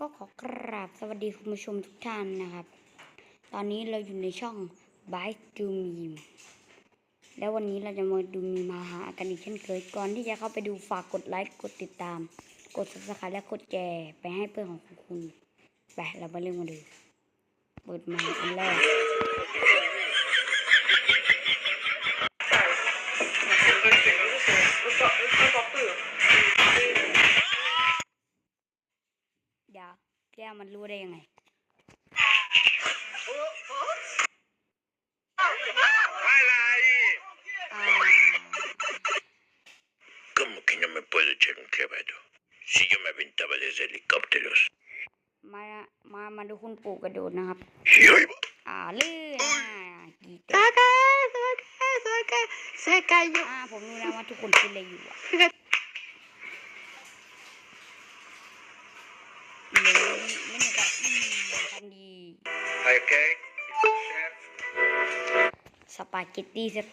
ก็ขอกราบสวัสดีคุณผู้ชมทุกท่านนะครับ ตอนนี้เราอยู่ในช่อง By Do Meme แล้ววันนี้เราจะมาดูมีมาหากันอีกเช่นเคย ก่อนที่จะเข้าไปดูฝากกดไลค์กดติดตาม กด subscribe และกดแชร์ไปให้เพื่อนของคุณไปเรามาเริ่มกันเลยเปิดมาอันแรก มันรู้ได้ยังไงอะไรอ่า ¿Cómo que no me puedo echar un clavado? Si yo me aventaba desde helicópteros. มามามาดูคุณปู่กระโดดนะครับ Y ahí va. อ่าลื่นอ่ากีเต Se cayó, se cayó, se cayó. อ่าผมรู้นะว่าทุกคนคิดอะไรอยู่อะเล่นเล่นกับอืม ทันดี Okay. Chef. สปาเกตตี้แซ่บ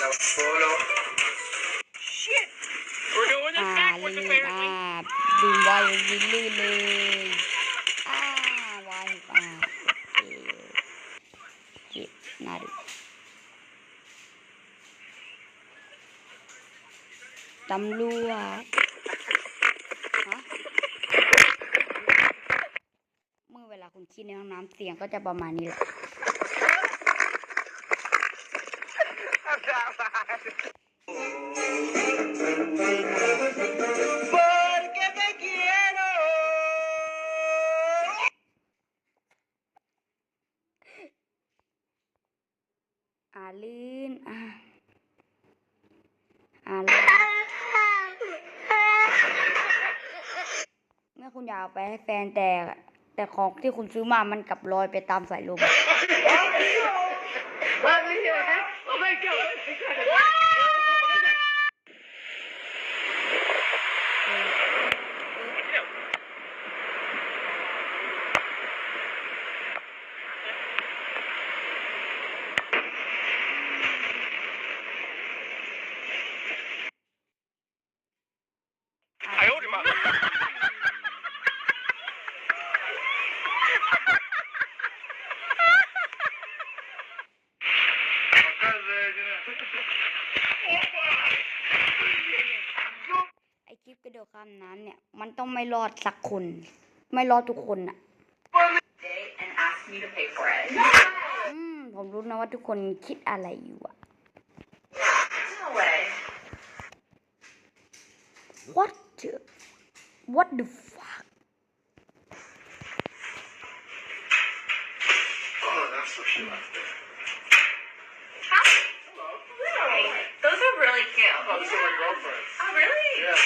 Now follow. ๆอ่าลื่นอ่าดื่มไวน์ยืนลื่นเลยอ่าวายอ่าโอเคเจ็บนาดูตำรวจฮะ เมื่อเวลาคุณคิดในห้องน้ำเสียงก็จะประมาณนี้แหละ Porque te quiero. อ่าลื่นอ่าอ่าลื่นเมื่อคุณอยากเอาไปให้แฟนแต่ แต่ของที่คุณซื้อมามันกลับลอยไปตามสายลม ไม่รอดสักคน ไม่รอดทุกคนอะ And asked me to pay for it. อืมผมรู้นะว่าทุกคนคิดอะไรอยู่อะ No way. What the What the fuck Oh, that's what she left there. Really? Those are really cute. Oh, these are my girlfriends. Oh, really? Yeah.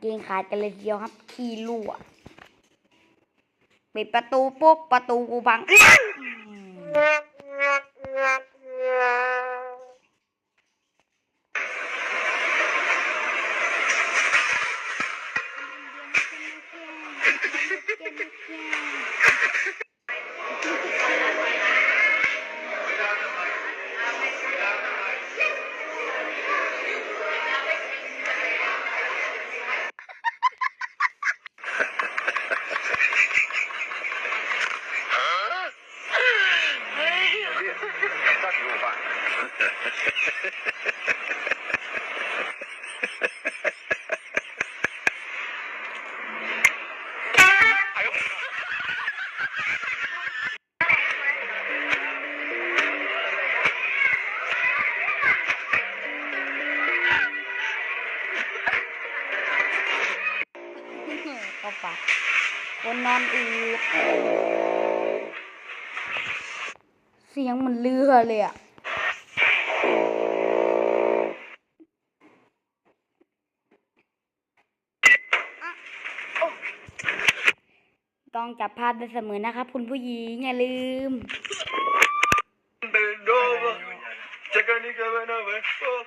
เกงขาดกันเลยเดียวครับขี้รั่วปิดประตูปุ๊บประตูกูพัง อนอืดเสียงเหมันเรือเลยอะต้องจับภาพได้เสมอนะครับคุณผู้หญิง อย่าลืม Bendova. Check Johnny coming over. Oh.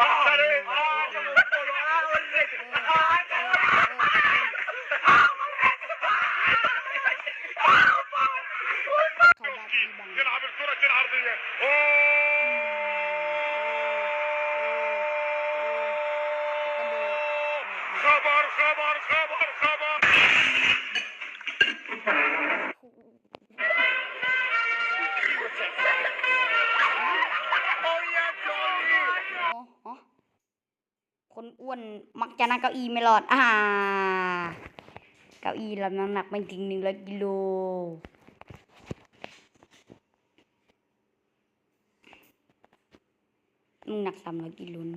Ah, sorry. Ah, Haber haber haber อ๋ออ๋อคนอ้วนมักจะนั่งเก้าอี้ไม่หลอด อ่า เก้าอี้รับน้ำหนักไม่ถึงหนึ่งร้อยกิโล มึงหนักสามร้อยกิโลน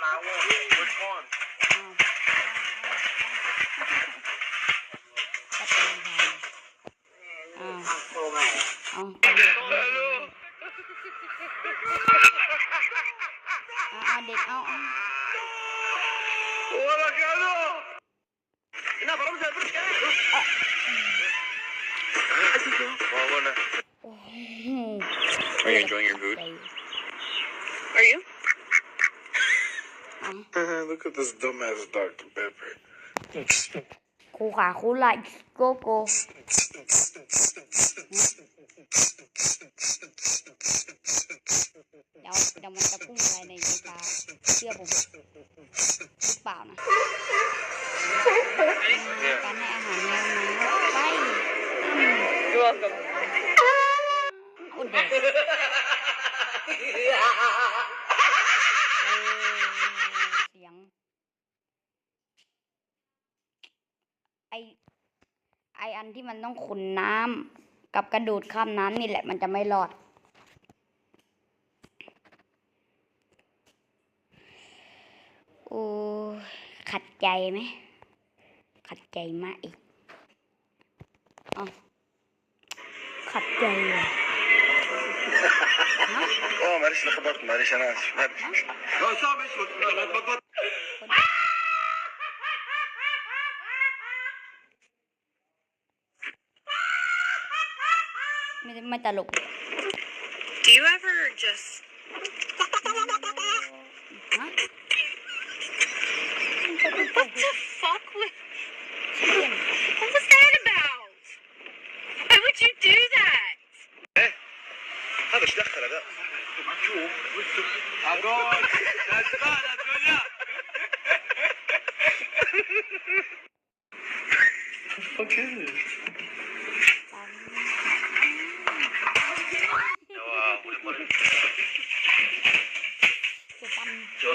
one. Oh. Oh. Are you enjoying your food? Look at this dumbass Dr. Pepper. ครูขาครูไลโกโก้เดี๋ยวเดี๋ยวมันจะพุ่งอะไรในไฟฟ้าเชื่อผมหรือเปล่านะ การให้อาหารแมวนะไปอืม You're welcome. อุดเด็กเออเสียง ไอไออัน ที่มันต้องขุนน้ำกับกระโดดข้ามน้ำนี่แหละ มันจะไม่รอด โอ้ยขัดใจไหม ขัดใจมากอีกอ๋อขัดใจเลยฮะ اوه معلش لخبطت معلش انا اسف لا صعب ايش لا لا تبطل May talog. Do you ever just... What the fuck was... What was that about? Why would you do that? Hey, هذا ايش دخله ذا؟ I'm going.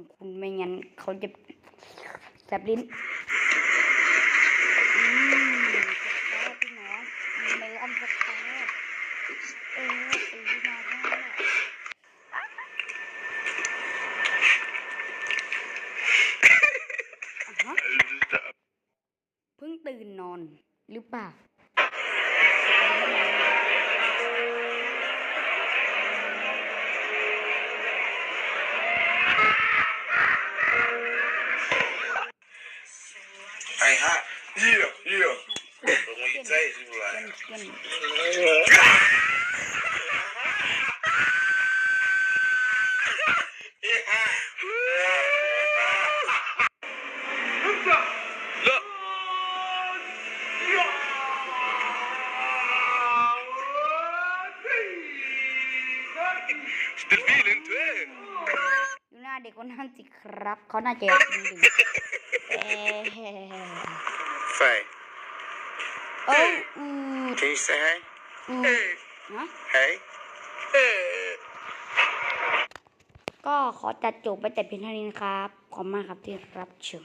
อย่างนี้องคุณไม่งั้นเขาจะแสบลิ้นอืมสกอตพี่น้องมีเมลอนสกอตเออตื่นมาแล้วอะฮะเพิ่งตื่นนอนหรือเปล่า คนนั้นสิครับเขาน่าจะอยากกินดื่มเอ๊ะ Faye, โอ้อู can you say hey? อูฮะ Hey? ก็ขอตัดจบไปแต่เพียงเท่านี้นะครับ ขอบคุณมากครับที่รับชม